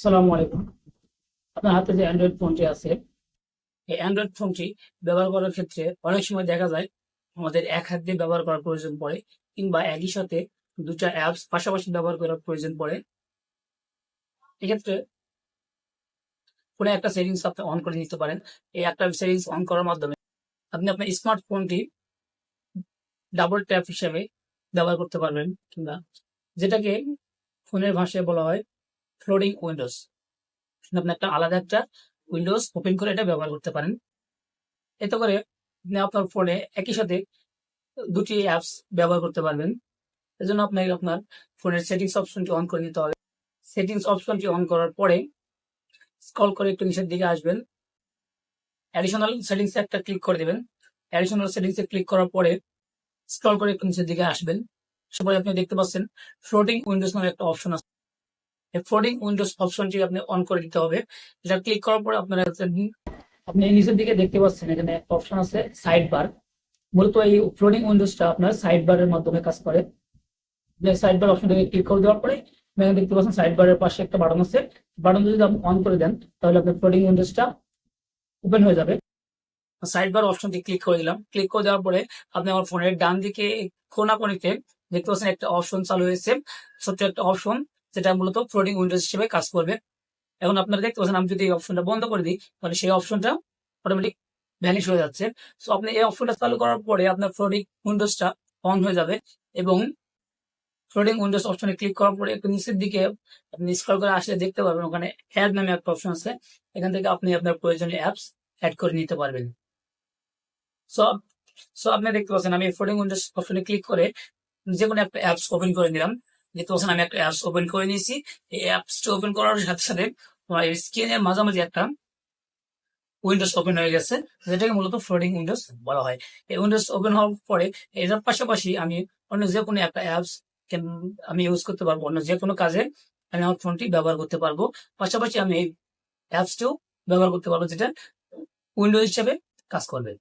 আসসালামু আলাইকুম। আপনার হাতে যে অ্যান্ড্রয়েড ফোনটি আছে, এই অ্যান্ড্রয়েড ফোনটি ব্যবহার করার ক্ষেত্রে অনেক সময় দেখা যায় আমাদের এক হাত দিয়ে ব্যবহার করার প্রয়োজন পড়ে কিংবা একই সাথে দুটা অ্যাপস পাশাপাশি ব্যবহার করার প্রয়োজন পড়ে। এক্ষেত্রে ফোনে একটা সেটিংস আপনি অন করে নিতে পারেন। এই একটা সেটিংস অন করার মাধ্যমে আপনি আপনার স্মার্টফোনটি ডাবল ট্যাপ হিসেবে ব্যবহার করতে পারবেন কিংবা যেটাকে ফোনের ভাষায় বলা হয় ফ্লোডিং উইন্ডোজ আপনি একটা আলাদা একটা উইন্ডোজ ওপেন করে এটা ব্যবহার করতে পারেন। এতে করে আপনি আপনার ফোনে একই সাথে দুটি অ্যাপস ব্যবহার করতে পারবেন। এজন্য আপনাকে আপনার ফোনের সেটিংস অপশনটি অন করে নিতে হবে। সেটিংস অপশনটি অন করার পরে স্ক্রল করে একটু নিচের দিকে আসবেন। অ্যাডিশনাল সেটিংসে একটা ক্লিক করে দেবেন। অ্যাডিশনাল সেটিংসে ক্লিক করার পরে স্ক্রল করে একটু নিচের দিকে আসবেন। সবাই আপনি দেখতে পাচ্ছেন ফ্লোটিং উইন্ডোজ নামে একটা অপশন আছে। ফ্লোটিং উইন্ডোজ অপশনটি আপনি অন করে দিতে হবে। এটা ক্লিক করার পরে আপনারা আপনি নিচের দিকে দেখতে পাচ্ছেন, এখানে একটা অপশন আছে সাইড বার মূলত এই ফ্লোটিং উইন্ডোজটা আপনার সাইড বারের মাধ্যমে কাজ করে। সাইড বার অপশনটাকে ক্লিক করে দেওয়ার পরে এখানে দেখতে পাচ্ছেন সাইড বারের পাশে একটা বাটন আছে। বাটন যদি আপনি অন করে দেন, তাহলে আপনার ফ্লোটিং উইন্ডোজটা ওপেন হয়ে যাবে। সাইড বার অপশনটি ক্লিক করে দিলাম। ক্লিক করে দেওয়ার পরে আপনি আমার ফোনের ডান দিকে কোনাকোনিতে দেখতে পাচ্ছেন একটা অপশন চালু হয়েছে। ছোট্ট একটা অপশন যেটা মূলত ফ্লোটিং উইন্ডোজ হিসেবে কাজ করবে। এখন আপনারা দেখতে পাচ্ছেন, আমি যদি এই অপশনটা বন্ধ করে দিই, তাহলে সেই অপশনটা অটোমেটিক ভ্যানিশ হয়ে যাচ্ছে। সো আপনি এই অপশনটা চালু করার পরে আপনার ফ্লোটিং উইন্ডোজটা অন হয়ে যাবে এবং ফ্লোটিং উইন্ডোজ অপশনে ক্লিক করার পরে একটু নিচের দিকে আপনি স্ক্রল করে আসলে দেখতে পাবেন ওখানে অ্যাড নামে একটা অপশন আছে। এখান থেকে আপনি আপনার প্রয়োজনীয় অ্যাপস অ্যাড করে নিতে পারবেন। সো সো আপনি দেখতে পাচ্ছেন, আমি ফ্লোটিং উইন্ডোজ অপশনে ক্লিক করে যে কোনো একটা অ্যাপস ওপেন করে নিলাম। দেখতে পাচ্ছেন আমি একটা অ্যাপস ওপেন করে নিয়েছি। এই অ্যাপসটা ওপেন করার সাথে সাথে আমার স্ক্রিনের মাঝামাঝি একটা উইন্ডোজ ওপেন হয়ে গেছে। যেটাকে মূলত ফ্লোটিং উইন্ডোজ বলা হয়। এই উইন্ডোজ ওপেন হওয়ার পরে এটার পাশাপাশি আমি অন্য যে কোনো একটা অ্যাপস আমি ইউজ করতে পারব। অন্য যে কোনো কাজে আমি আমার ফোনটি ব্যবহার করতে পারব। পাশাপাশি আমি এই অ্যাপসটিও ব্যবহার করতে পারব, যেটা উইন্ডোজ হিসেবে কাজ করবে।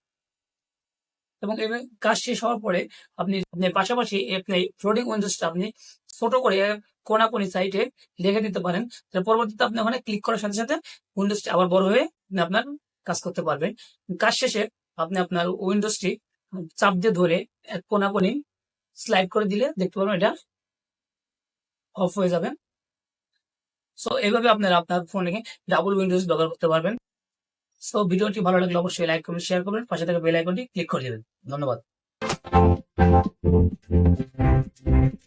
এবং কাজ শেষ হওয়ার পরে আপনি পাশাপাশি আপনি ফ্লোটিং উইন্ডোজটা আপনি ছোট করে কোনা কোনি সাইডে রেখে দিতে পারেন। পরবর্তীতে আপনি ওখানে ক্লিক করার সাথে সাথে উইন্ডোজটি আবার বড় হয়ে আপনি আপনার কাজ করতে পারবেন। কাজ শেষে আপনি আপনার উইন্ডোজটি চাপ দিয়ে ধরে এক কোনা কোনি স্লাইড করে দিলে দেখতে পারবেন এটা অফ হয়ে যাবে। সো এইভাবে আপনারা আপনার ফোনে ডাবল উইন্ডোজ ব্যবহার করতে পারবেন। সো ভিডিওটি ভালো লাগলে অবশ্যই লাইক করবেন শেয়ার করবেন। পাশে থাকা বেল আইকনটি ক্লিক করে দেবেন। ধন্যবাদ।